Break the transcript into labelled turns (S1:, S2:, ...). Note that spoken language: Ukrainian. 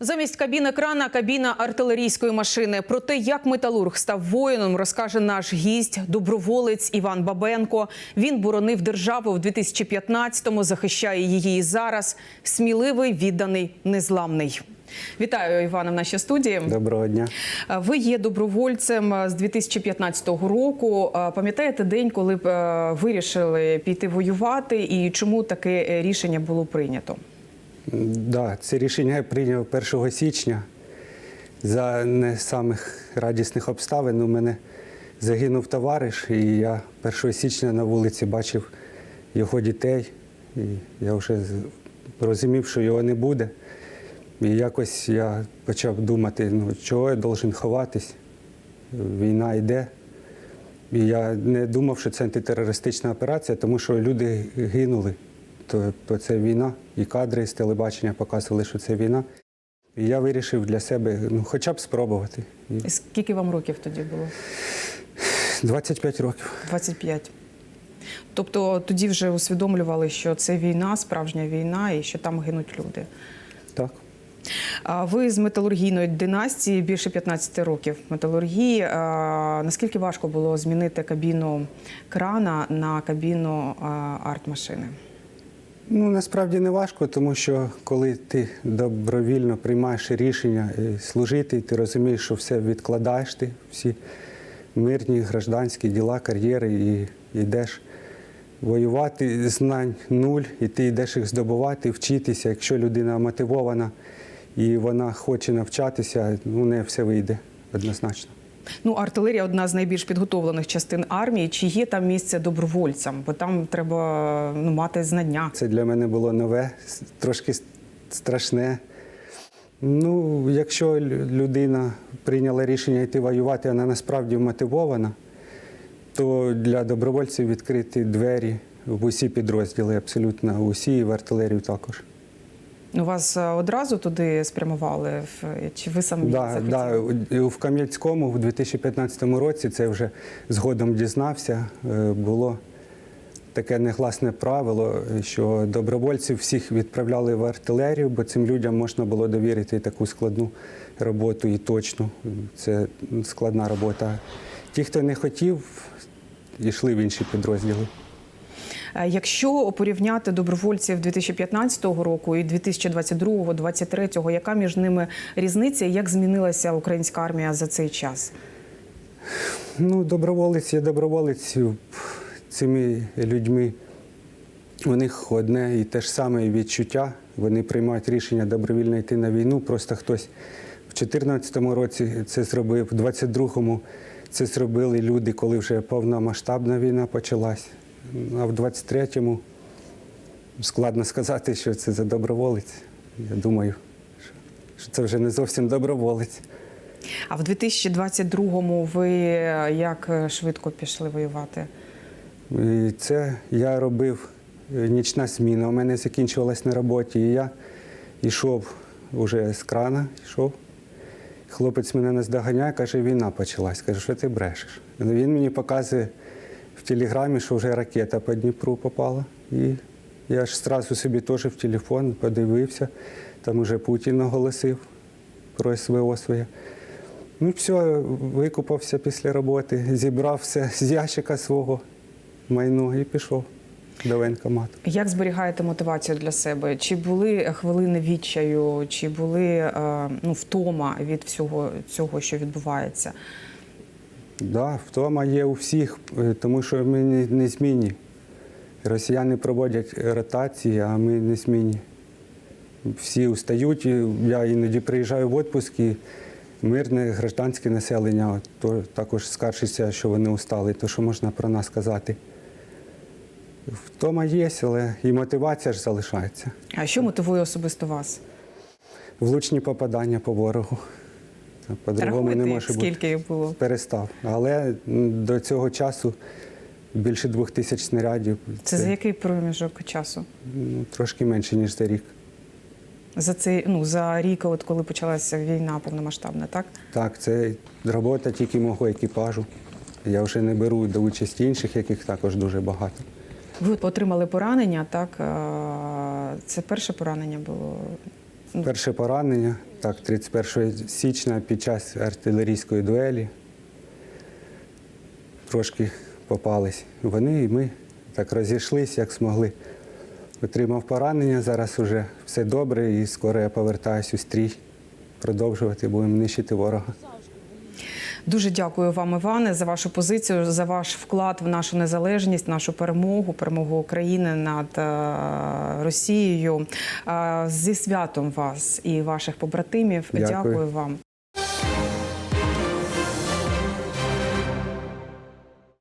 S1: Замість кабіни крана кабіна артилерійської машини. Про те, як металург став воїном, розкаже наш гість, доброволець Іван Бабенко. Він боронив державу в 2015-му, захищає її і зараз. Сміливий, відданий, незламний. Вітаю Івана в нашій студії.
S2: Доброго дня.
S1: Ви є добровольцем з 2015 року. Пам'ятаєте день, коли е, вирішили піти воювати, і чому таке рішення було прийнято?
S2: Да, це рішення я прийняв 1 січня. За не самих радісних обставин у мене загинув товариш, і я 1 січня на вулиці бачив його дітей. І я вже розумів, що його не буде. І якось я почав думати, ну чого я должен ховатись? Війна йде. І я не думав, що це антитерористична операція, тому що люди гинули. То, то це війна, і кадри з телебачення показували, що це війна. І я вирішив для себе ну, хоча б спробувати. І
S1: І Скільки вам років тоді було?
S2: 25 років.
S1: 25. Тобто тоді вже усвідомлювали, що це війна, справжня війна, і що там гинуть люди.
S2: Так.
S1: Ви з металургійної династії більше 15 років металургії. Наскільки важко було змінити кабіну крана на кабіну арт-машини?
S2: Ну, насправді не важко, тому що коли ти добровільно приймаєш рішення е, служити, ти розумієш, що все відкладаєш ти, всі мирні, гражданські діла, кар'єри, і йдеш воювати, знань нуль, і ти йдеш їх здобувати, вчитися. Якщо людина мотивована і вона хоче навчатися, ну, не все вийде однозначно.
S1: Ну, артилерія одна з найбільш підготовлених частин армії. Чи є там місце добровольцям? Бо там треба ну, мати знання.
S2: Це для мене було нове, трошки страшне. Ну, якщо людина прийняла рішення йти воювати, вона насправді мотивована, то для добровольців відкриті двері в усі підрозділи, абсолютно усі, і в артилерію також.
S1: Ну, Вас е, одразу туди спрямували? Чи ви самі
S2: Да,
S1: захотіли?
S2: да, в Кам'янському в 2015 році це вже згодом дізнався. е, Було таке негласне правило, що добровольців всіх відправляли в артилерію, бо цим людям можна було довірити таку складну роботу і точну. Це складна робота. Ті, хто не хотів, йшли в інші підрозділи.
S1: Е, Якщо порівняти добровольців 2015 року і 2022-2023, яка між ними різниця? Як змінилася українська армія за цей час?
S2: Ну, доброволець є доброволець цими людьми. У них одне і те ж саме відчуття. Вони приймають рішення добровільно йти на війну. Просто хтось в 2014 році це зробив, в 22-му це зробили люди, коли вже повномасштабна війна почалась. А в 23-му складно сказати, що це за доброволець. Я думаю, що- це вже не зовсім доброволець.
S1: А в 2022-му ви е, як е, швидко пішли воювати?
S2: І це я робив е, нічна зміна. У мене закінчувалась на роботі. І я йшов уже з крана, йшов. Хлопець мене наздоганяє, каже, війна почалась. Каже, що ти брешеш? Він мені показує в телеграмі, що вже ракета по Дніпру попала. І я ж одразу собі теж в телефон подивився. Там уже Путін оголосив про СВО своє. Ну, все, викупався після роботи, зібрав все з ящика свого майно і пішов до воєнкомату.
S1: Як зберігаєте мотивацію для себе? Чи були хвилини відчаю, чи були е, ну, втома від всього цього, що відбувається?
S2: Да, втома є у всіх, е, тому що ми не, змінні. Росіяни проводять ротації, а ми не змінні. Всі устають. Я іноді приїжджаю в відпуск і мирне гражданське населення то, також скаржиться, що вони устали. То що можна про нас сказати? Втома є, але і мотивація ж залишається.
S1: А що мотивує особисто вас?
S2: Влучні попадання по ворогу. По-другому не може бути.
S1: скільки їх було?
S2: Перестав. Але до цього часу більше двох тисяч снарядів.
S1: Це за який проміжок часу?
S2: ну, трошки менше, ніж за рік.
S1: За цей ну за рік, от коли почалася війна повномасштабна, так?
S2: Так, це робота тільки мого екіпажу. Я вже не беру до участі інших, яких також дуже багато.
S1: Ви отримали поранення, так? Це перше поранення було.
S2: Перше поранення, так, 31 січня під час артилерійської дуелі. Трошки попались вони, і ми так розійшлися, як змогли. Отримав поранення, зараз вже все добре, і скоро я повертаюся у стрій. Продовжувати будемо нищити ворога.
S1: Дуже дякую вам, Іване, за вашу позицію, за ваш вклад в нашу незалежність, нашу перемогу, перемогу України над е, Росією. Е, Зі святом вас і ваших побратимів.
S2: Дякую.
S1: дякую вам.